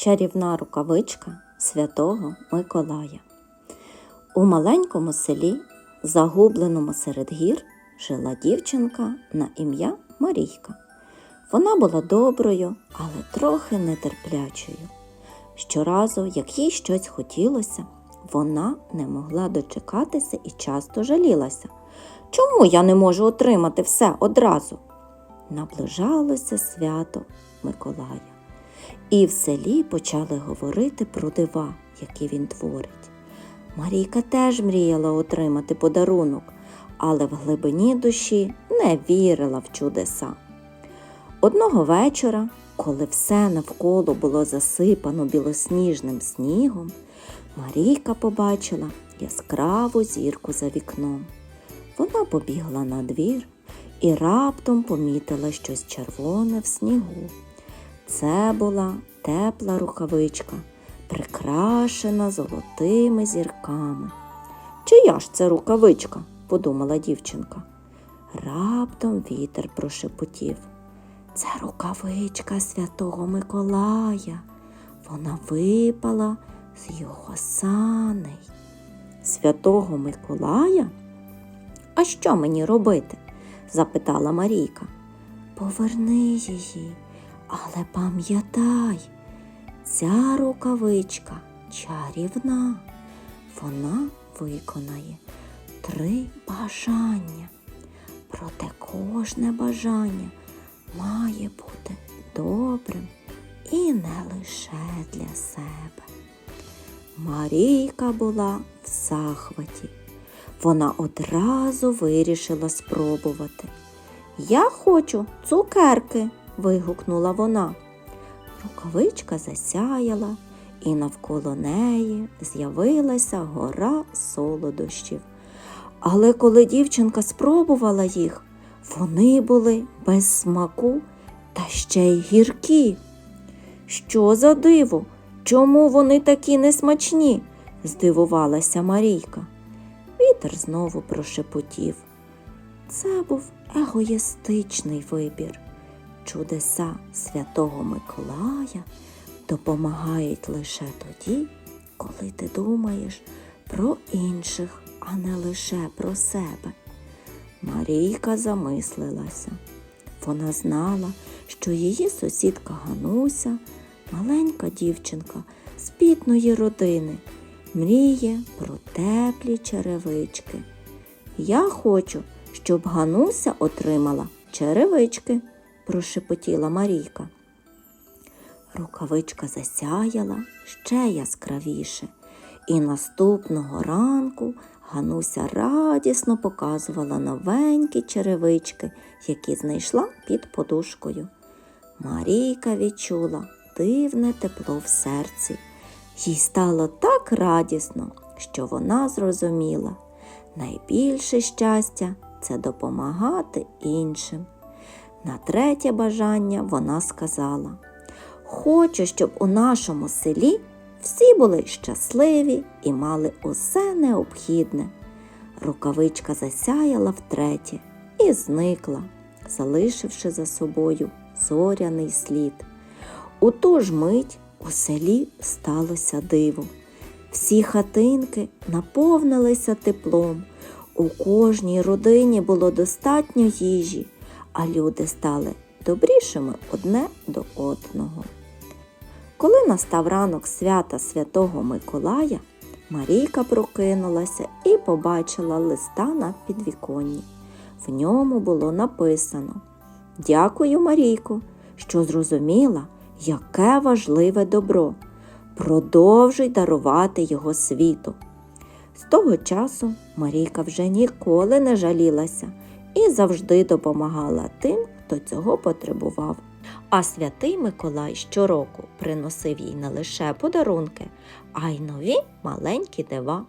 Чарівна рукавичка святого Миколая. У маленькому селі, загубленому серед гір, жила дівчинка на ім'я Марійка. Вона була доброю, але трохи нетерплячою. Щоразу, як їй щось хотілося, вона не могла дочекатися і часто жалілася. Чому я не можу отримати все одразу? Наближалося свято Миколая. І в селі почали говорити про дива, які він творить. Марійка теж мріяла отримати подарунок, але в глибині душі не вірила в чудеса. Одного вечора, коли все навколо було засипано білосніжним снігом, Марійка побачила яскраву зірку за вікном. Вона побігла на двір і раптом помітила щось червоне в снігу. Це була тепла рукавичка, прикрашена золотими зірками. Чия ж це рукавичка? подумала дівчинка. Раптом вітер прошепотів. Це рукавичка святого Миколая. Вона випала з його саней. Святого Миколая? А що мені робити? запитала Марійка. Поверни її, але пам'ятай, ця рукавичка чарівна. Вона виконає три бажання. Проте кожне бажання має бути добрим і не лише для себе. Марійка була в захваті. Вона одразу вирішила спробувати. Я хочу цукерки. Вигукнула вона. Рукавичка засяяла, і навколо неї з'явилася гора солодощів. Але коли дівчинка спробувала їх, вони були без смаку та ще й гіркі. Що за диво? Чому вони такі несмачні? здивувалася Марійка. Вітер знову прошепотів. Це був егоїстичний вибір. Чудеса святого Миколая допомагають лише тоді, коли ти думаєш про інших, а не лише про себе. Марійка замислилася. Вона знала, що її сусідка Гануся, маленька дівчинка з бідної родини, мріє про теплі черевички. Я хочу, щоб Гануся отримала черевички, прошепотіла Марійка. Рукавичка засяяла ще яскравіше, і наступного ранку Гануся радісно показувала новенькі черевички, які знайшла під подушкою. Марійка відчула дивне тепло в серці. Їй стало так радісно, що вона зрозуміла. Найбільше щастя це допомагати іншим. На третє бажання вона сказала: Хочу, щоб у нашому селі всі були щасливі і мали усе необхідне. Рукавичка засяяла втретє і зникла, залишивши за собою зоряний слід. У ту ж мить у селі сталося диво. Всі хатинки наповнилися теплом, у кожній родині було достатньо їжі, а люди стали добрішими одне до одного. Коли настав ранок свята святого Миколая, Марійка прокинулася і побачила листа на підвіконні. В ньому було написано Дякую, Марійко, що зрозуміла, яке важливе добро. Продовжуй дарувати його світу. З того часу Марійка вже ніколи не жалілася і завжди допомагала тим, хто цього потребував. А святий Миколай щороку приносив їй не лише подарунки, а й нові маленькі дива.